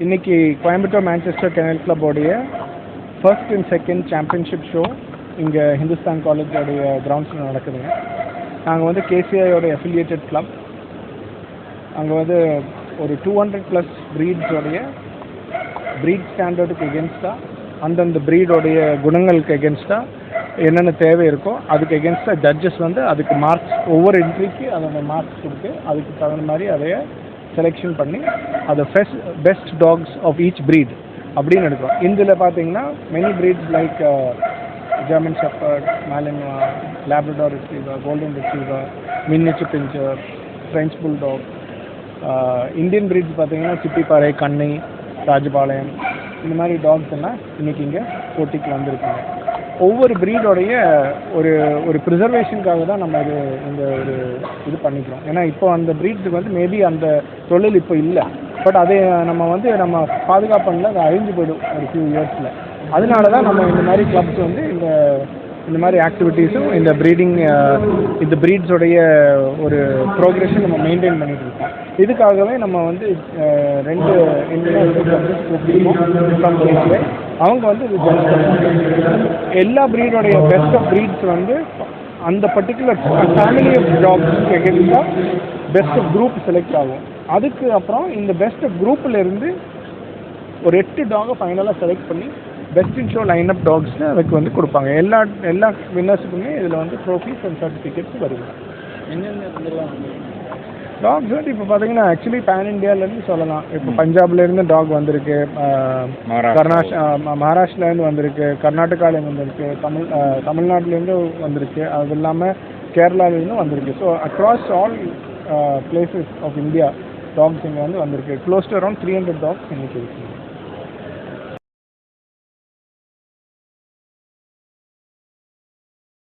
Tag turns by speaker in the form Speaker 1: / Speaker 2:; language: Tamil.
Speaker 1: இன்னைக்கு Coimbatore Manchester kennel கிளப்போடைய first and second championship show இங்கே ஹிந்துஸ்தான் காலேஜோடைய கிரவுண்ட்ஸில் நடக்குதுங்க. நாங்கள் வந்து கேசிஐயோட அஃபிலியேட்டட் கிளப் அங்கே வந்து ஒரு டூ ஹண்ட்ரட் ப்ளஸ் ப்ரீட்ஸோடைய ப்ரீட் ஸ்டாண்டர்டுக்கு எகென்ஸ்டாக அந்தந்த ப்ரீடோடைய குணங்களுக்கு எகென்ஸ்டாக என்னென்ன தேவை இருக்கோ அதுக்கு எகென்ஸ்டாக ஜட்ஜஸ் வந்து அதுக்கு மார்க்ஸ் ஒவ்வொரு என்ட்ரிக்கு அதோட மார்க்ஸ் கொடுத்து அதுக்கு தகுந்த மாதிரி அதைய செலெக்ஷன் பண்ணி அதை best best dogs of each breed அப்படின்னு எடுக்கிறோம். இதில் பார்த்தீங்கன்னா many breeds like German shepherd malinois labrador retriever golden retriever miniature pinscher French bulldog Indian breeds பார்த்தீங்கன்னா சிப்பிப்பாறை கண்ணை ராஜபாளையம் இந்த மாதிரி டாக்ஸ் எல்லாம் இன்னைக்கு இங்கே போட்டிக்கு வந்திருக்குங்க. ஒவ்வொரு ப்ரீடோடைய ஒரு ஒரு ப்ரிசர்வேஷனுக்காக தான் நம்ம இது இந்த ஒரு இது பண்ணிக்கிறோம். ஏன்னா இப்போ அந்த ப்ரீட்ஸுக்கு வந்து மேபி அந்த தொழில் இப்போ இல்லை. பட் அதை நம்ம வந்து நம்ம பாதுகாப்பனில் அது அழிஞ்சு போயிடும் ஒரு ஃபியூ இயர்ஸில் அதனால தான் நம்ம இந்த மாதிரி கிளப்ஸ் வந்து இந்த இந்த மாதிரி ஆக்டிவிட்டீஸும் இந்த ப்ரீடிங் இந்த ப்ரீட்ஸோடைய ஒரு ப்ரோக்ரெஷன் நம்ம மெயின்டைன் பண்ணிட்டு இருக்கோம். இதுக்காகவே நம்ம வந்து ரெண்டு இன்டர்நேஷனல் அவங்க வந்து இது எல்லா ப்ரீடோடைய பெஸ்ட் ஆஃப் ப்ரீட்ஸ் வந்து அந்த பர்டிகுலர் ஃபேமிலி ஆஃப் டாக்ஸ் எகென்ஸ்டாக பெஸ்ட் குரூப் செலக்ட் ஆகும். அதுக்கு அப்புறம் இந்த பெஸ்ட் குரூப்பில் இருந்து ஒரு எட்டு டாகை ஃபைனலாக செலக்ட் பண்ணி best in show line up டாக்ஸ்னு அதுக்கு வந்து கொடுப்பாங்க. எல்லா எல்லா வின்னர்ஸுக்குமே இதில் வந்து ட்ரோஃபீஸ் அண்ட் சர்டிஃபிகேட்ஸ் வருது.
Speaker 2: என்னென்ன
Speaker 1: டாக்ஸ் வந்து இப்போ பார்த்தீங்கன்னா ஆக்சுவலி பேன் இந்தியாவிலேருந்து சொல்லலாம். இப்போ பஞ்சாப்லேருந்து டாக் வந்திருக்கு. கர்நாஷ் மகாராஷ்டிராலேருந்து வந்திருக்கு. கர்நாடகாலேருந்து வந்திருக்கு. தமிழ் தமிழ்நாட்டிலேருந்து வந்திருக்கு. அது இல்லாமல் கேரளாலேருந்து வந்திருக்கு. So across all places of India dogs இங்கே வந்து வந்திருக்கு. Close to around three hundred dogs இன்னைக்கு இருக்கு.